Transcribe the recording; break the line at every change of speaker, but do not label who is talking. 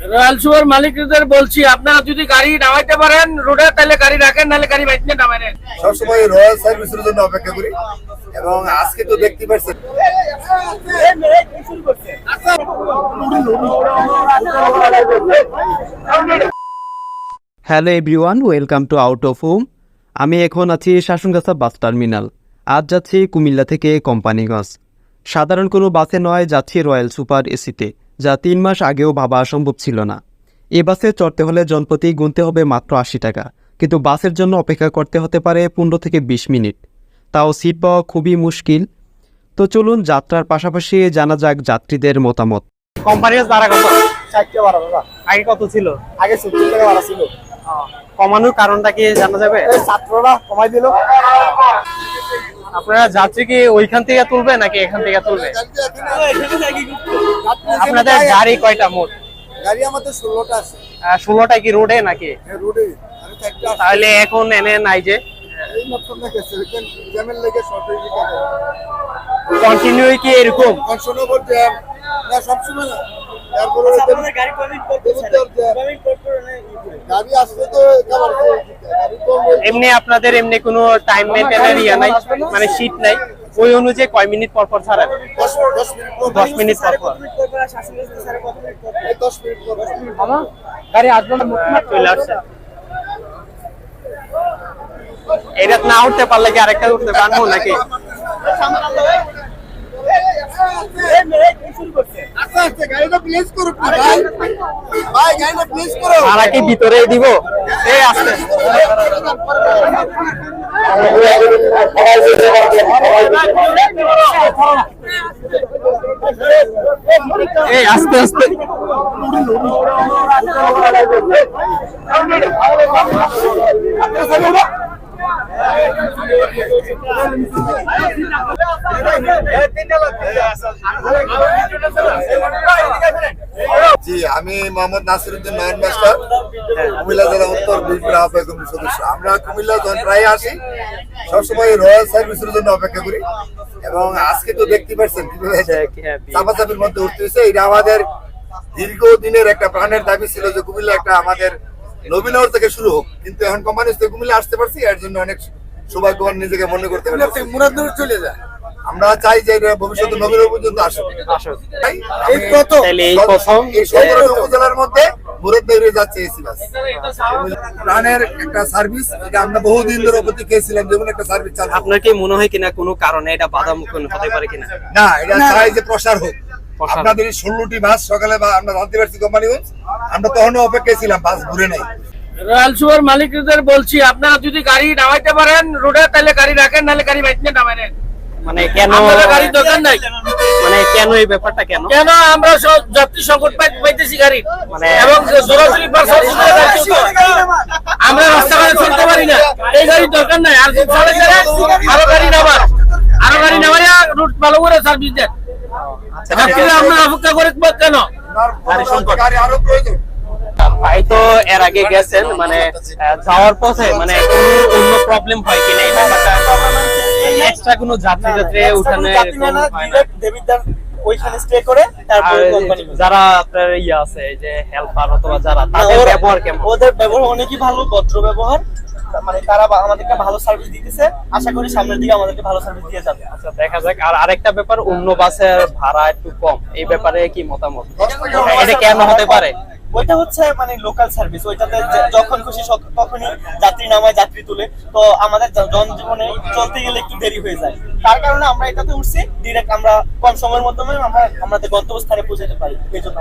Royal super মালিকদের বলছি আপনারা যদি গাড়ি নামাইতে পারেন রোডে তাহলে গাড়ি রাখেন নাহলে গাড়ি বাইতে নামাই নেন
সবসময় রয়্যাল সার্ভিসের জন্য অপেক্ষা করি এবং আজকে তো দেখতে পাচ্ছেন।
Hello everyone welcome to out of home. আমি এখন আছি শাসনগাছা বাস টার্মিনাল। আজ যাচ্ছি কুমিল্লা থেকে কোম্পানিগঞ্জ। সাধারণ কোনো বাসে নয় যাচ্ছি রয়্যাল সুপার এসিতে। যা তিন মাস আগেও ভাবা অসম্ভব ছিল না। এ বাসে চড়তে হলে জনপ্রতি গুনতে হবে মাত্র আশি টাকা কিন্তু বাসের জন্য অপেক্ষা করতে হতে পারে পনেরো থেকে বিশ মিনিট। তাও সিট পাওয়া খুবই মুশকিল। তো চলুন যাত্রার পাশাপাশি জানা যাক যাত্রীদের মতামত।
কোম্পানির ভাড়া কত?
চারটে বারো দাদা
আগে কত ছিল?
আগে সত্তর টাকা ভাড়া ছিল।
কমানোর কারণটা কি জানা যাবে?
ছাত্ররা কমাই দিল।
আপনারা যাত্রী কি ওইখান থেকে তুলবে নাকি এখান থেকে তুলবে? আপনাদের গাড়ি কয়টা মোট?
গাড়ি আমাদের ষোলোটা আছে।
ষোলোটা কি রোডে নাকি?
রোডে। আমি
তাহলে এখন এনে নাই যে?
হয়ে
কন্টিনিউ কি এরকম?
সবসময় না। তো
এমনি আপনাদের এমনি কোনো টাইম মেনটেনের ইয়ে নাই মানে শীট নাই। ওই অনুযায়ী কয় মিনিট পর পর ছাড়াবে
দশ মিনিট পর
পর পর।
এই দশ মিনিট পর
গাড়ি আসবে চলে আসছে এটা না উঠতে পারলে কি আরেকটা উঠতে পারব নাকি? ভাড়া কি ভিতরে দিব। এই আসতে। এই আস্তে আস্তে।
জি আমি মোহাম্মদ নাসিরুদ্দিন নয়ন মাস্টার। কুমিল্লা জেলা উত্তর বীরপুর আহ্বায়ক কমিটির সদস্য। আমরা কুমিল্লা যখন প্রায় আসি। সবসময় রয়্যাল সার্ভিসের জন্য অপেক্ষা করি। এবং আজকে তো দেখতে পাচ্ছেন কীভাবে চাপাচাপির মধ্যে উঠতেছে এটা আমাদের দীর্ঘদিনের একটা প্রাণের দাবি ছিল যে কুমিল্লা একটা আমাদের নবীনগর থেকে শুরু হোক। কিন্তু এখন কোম্পানি কুমিল্লা আসতে পারছি এর জন্য অনেক সৌভাগ্যবান নিজেকে মনে করতে পারি। মুরাদনগর চলে যায় আমরা চাই যে এটা ভবিষ্যতে নবীনগর পর্যন্ত আসুক।
এই প্রথম।
এই
সতেরো উপজেলার মধ্যে মুরাদনগরে যাচ্ছে এসি বাস প্রাণের একটা সার্ভিস এটা আমরা বহুদিন ধরে প্রতীক্ষা ছিলাম যেমন একটা সার্ভিস চালু
আপনার কি মনে হয় কিনা কোনো কারণে এটা বাধা মুখ হতে পারে কিনা?
না এটা চাই যে প্রসার হোক। আপনাদের এই ষোলোটি বাস সকালে বা আমরা জানতে পারছি কোম্পানিগঞ্জ আমরা তখনও অপেক্ষায় ছিলাম বাস ঘুরে নাই।
রয়্যাল সুপার মালিকদের বলছি আপনারা যদি গাড়ি নামাইতে পারেন রোডে তাহলে গাড়ি রাখেন নাহলে গাড়ি বাইতে নামাই নেন
মানে কেন
আপনাদের গাড়ির দোকান নাই।
মানে কেন এই ব্যাপারটা কেন?
কেন আমরা সব যাত্রী সংকট পাইতেছি গাড়ি।
মানে-
এবং সরাসরি আমরা রাস্তাঘাটে চলতে পারি না। এই গাড়ির দরকার নাই। আর চলে গেলে আরও গাড়ি নামার। আরও গাড়ি নামাইয়া রুট ভালো করে সার্ভিস দেন আপনারা অপেক্ষা করে কেন?
গাড়ি সংকট। গাড়ি আরও প্রয়োজন।
ভাই তো এর আগে গেছেন মানে যাওয়ার পথে মানে কোনো অন্য প্রবলেম হয় কিনা এই ব্যাপারটা এক্সট্রা কোনো যাত্রী যাত্রী উঠানে কোনো না
ওইখানে স্টে করে তারপরে কোম্পানি
যারা আপনার ইয়ে আছে যে হেল্পার অথবা যারা তাদের ব্যবহার কেমন?
ওদের ব্যবহার অনেকই ভালো ভদ্র ব্যবহার। মানে তারা আমাদেরকে ভালো সার্ভিস দিতেছে। আশা করি সামনের দিকে আমাদেরকে ভালো সার্ভিস দিয়ে যাবে।
আচ্ছা দেখা যাক। আর আরেকটা ব্যাপার অন্য বাসের ভাড়া একটু কম। এই ব্যাপারে কি মতামত? এটা কেন হতে পারে?
ওইটা হচ্ছে মানে লোকাল সার্ভিস ওইটাতে যখন খুশি তখনই যাত্রী নামায়, যাত্রী তুলে। তো আমাদের জনজীবনে চলতে গেলে একটু দেরি হয়ে যায়। তার কারণে আমরা এটাতে উঠছি ডিরেক্ট আমরা কম সময়ের মাধ্যমে আমরা আমাদের গন্তব্যস্থানে পৌঁছাতে পারি। এই জন্য